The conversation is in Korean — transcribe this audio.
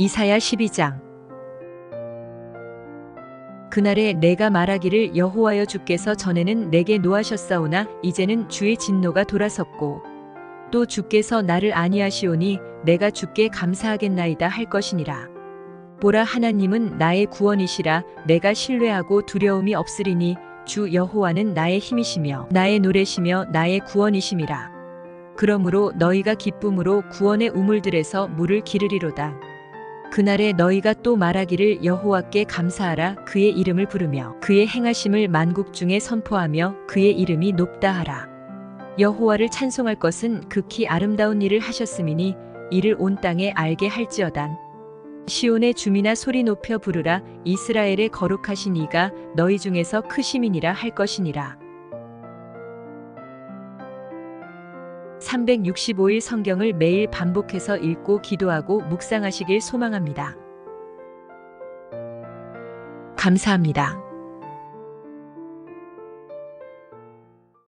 이사야 12장. 그날에 내가 말하기를 여호와여 주께서 전에는 내게 노하셨사오나 이제는 주의 진노가 돌아섰고 또 주께서 나를 아니하시오니 내가 주께 감사하겠나이다 할 것이니라. 보라 하나님은 나의 구원이시라 내가 신뢰하고 두려움이 없으리니 주 여호와는 나의 힘이시며 나의 노래시며 나의 구원이심이라. 그러므로 너희가 기쁨으로 구원의 우물들에서 물을 기르리로다 그날에 너희가 또 말하기를 여호와께 감사하라. 그의 이름을 부르며 그의 행하심을 만국 중에 선포하며 그의 이름이 높다 하라. 여호와를 찬송할 것은 극히 아름다운 일을 하셨음이니 이를 온 땅에 알게 할지어단 시온의 주민아 소리 높여 부르라. 이스라엘의 거룩하신 이가 너희 중에서 크심이니라 할 것이니라 365일 성경을 매일 반복해서 읽고 기도하고 묵상하시길 소망합니다. 감사합니다.